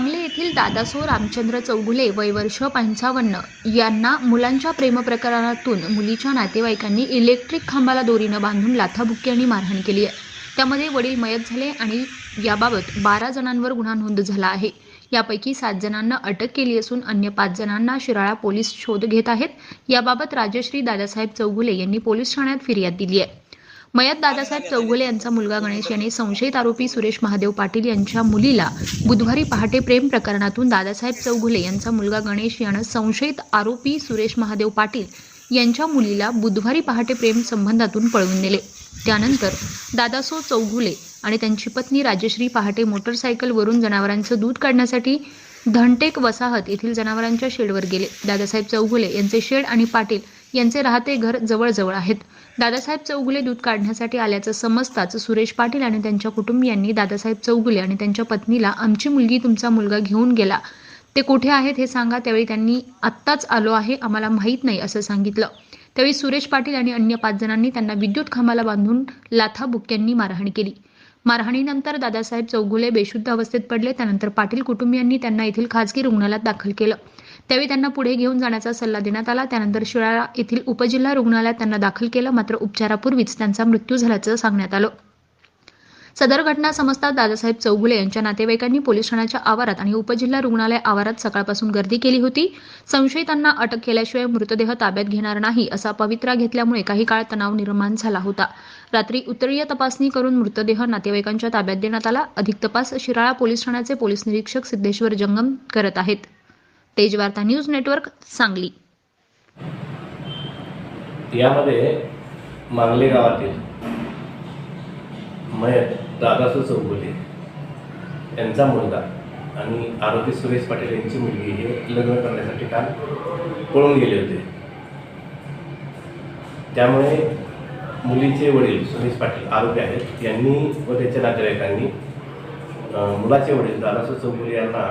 येथील दादासो रामचंद्र चौगुले वय वर्ष पंचावन्न. यांना मुलांच्या प्रेमप्रकरणातून मुलीच्या नातेवाईकांनी इलेक्ट्रिक खांबाला दोरीनं बांधून लाथाबुक्की आणि मारहाण केली आहे. त्यामध्ये वडील मयत झाले आणि याबाबत बारा जणांवर गुन्हा नोंद झाला आहे. यापैकी सात जणांना अटक केली असून अन्य पाच जणांना शिराळा पोलीस शोध घेत आहेत. याबाबत राजश्री दादासाहेब चौगुले यांनी पोलीस ठाण्यात फिर्याद दिली आहे. मयत दादासाहेब चौगुले यांचा मुलगा गणेश याने संशयित आरोपी सुरेश महादेव पाटील यांच्या मुलीला बुधवारी पहाटे प्रेम प्रकरणातून दादासाहेब चौगुले यांचा मुलगा गणेश यानं संशयित आरोपी सुरेश महादेव पाटील यांच्या मुलीला बुधवारी पहाटे प्रेम संबंधातून पळवून नेले. त्यानंतर दादासो चौगुले आणि त्यांची पत्नी राजश्री पहाटे मोटरसायकलवरून जनावरांचं दूध काढण्यासाठी धनटेक वसाहत येथील जनावरांच्या शेडवर गेले. दादासाहेब चौगुले यांचे शेड आणि पाटील यांचे राहते घर जवळजवळ आहेत. दादासाहेब चौगुले दूध काढण्यासाठी आल्याचं समजताच सुरेश पाटील आणि त्यांच्या कुटुंबियांनी दादासाहेब चौगुले आणि त्यांच्या पत्नीला आमची मुलगी तुमचा मुलगा घेऊन गेला. ते कुठे आहेत हे सांगा त्यावेळी त्यांनी आत्ताच आलो आहे. आम्हाला माहीत नाही असं सांगितलं. त्यावेळी सुरेश पाटील आणि अन्य पाच जणांनी त्यांना विद्युत खांबाला बांधून लाथा बुक्क्यांनी मारहाण केली. मारहाणीनंतर दादासाहेब चौगुले बेशुद्ध अवस्थेत पडले. त्यानंतर पाटील कुटुंबियांनी त्यांना येथील खासगी रुग्णालयात दाखल केलं. त्यावेळी त्यांना पुढे घेऊन जाण्याचा सल्ला देण्यात आला. त्यानंतर शिराळा येथील उपजिल्हा रुग्णालयात त्यांना दाखल केलं. मात्र उपचारापूर्वीच त्यांचा मृत्यू झाल्याचं सांगण्यात आलं. सदर घटना समजताच दादासाहेब चौगुले यांच्या नातेवाईकांनी पोलीस ठाण्याच्या आवारात आणि उपजिल्हा रुग्णालय आवारात सकाळपासून गर्दी केली होती. संशयितांना अटक केल्याशिवाय मृतदेह ताब्यात घेणार नाही असा पवित्रा घेतल्यामुळे काही काळ तणाव निर्माण झाला होता. रात्री उत्तरीय तपासणी करून मृतदेह नातेवाईकांच्या ताब्यात देण्यात आला. अधिक तपास शिराळा पोलीस ठाण्याचे पोलीस निरीक्षक सिद्धेश्वर जंगम करत आहेत. Tejvarta news network Sangli. यामध्ये मांगले गावातील मयत दादासू चौगुले यांचा मुलगा आणि आरोपी सुरेश पाटील यांची मुलगी हे लग्न करण्यासाठी काल पळून गेले होते. त्यामुळे मुलीचे वडील सुरेश पाटील आरोपी आहेत. यांनी व त्याच्या नातेवाईकांनी मुलाचे वडील दादासू चौगुले यांना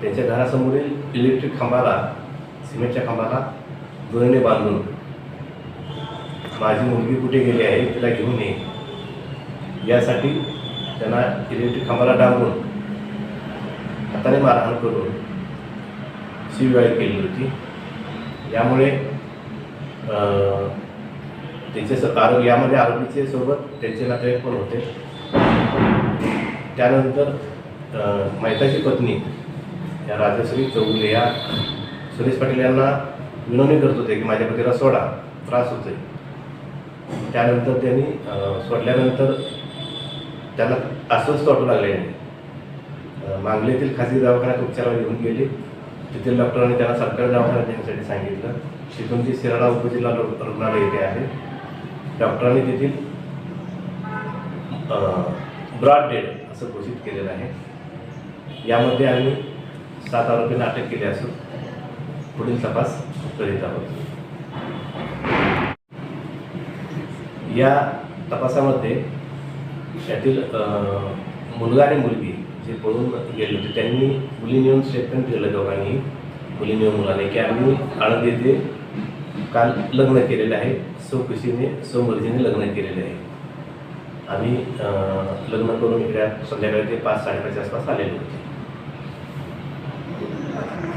त्यांच्या घरासमोरील इलेक्ट्रिक खांबाला सिमेंटच्या खांबाला दोरीने बांधून माझी मुलगी कुठे गेली आहे तिला घेऊन ये. यासाठी त्यांना इलेक्ट्रिक खांबाला डांबून हाताने मारहाण करून शिवगाळी केली होती. यामुळे त्याचे स यामध्ये आरोपीचे सोबत त्यांचे नातेवाईक पण होते. त्यानंतर मैताची पत्नी या राजश्री चौगुले या सुरेश पाटील यांना विनवणी करत होते की माझ्या पतीला सोडा त्रास होतोय. त्यानंतर त्यांनी सोडल्यानंतर त्यांना अस्वस्थ वाटू लागले. अं, मांगले येथील दवाखान्यात उपचाराला घेऊन गेले. तेथील डॉक्टरांनी त्यांना सरकारी दवाखान्यात नेण्यासाठी सांगितलं. तिथून ती शिराळा उपजिल्हा रु- रुग्णालय येथे आहे. डॉक्टरांनी तेथील ब्रॉड डेड असं घोषित केलेलं आहे. यामध्ये आम्ही सात आरोपींना अटक केली असून पुढील तपास करीत आहोत. या तपासामध्ये यातील मुलगा आणि मुलगी जे पळून गेले होते त्यांनी मुली नेऊन स्टेटमेंट दिलं दोघांनी मुली नेऊन मुलाने की आम्ही आळंद येथे काल लग्न केलेलं आहे. स्वखुशीने स्वमर्जीने लग्न केलेले आहे. आम्ही लग्न करून इकडे संध्याकाळी ते पाच साडेपाचच्या आसपास आलेलो होते. Thank you.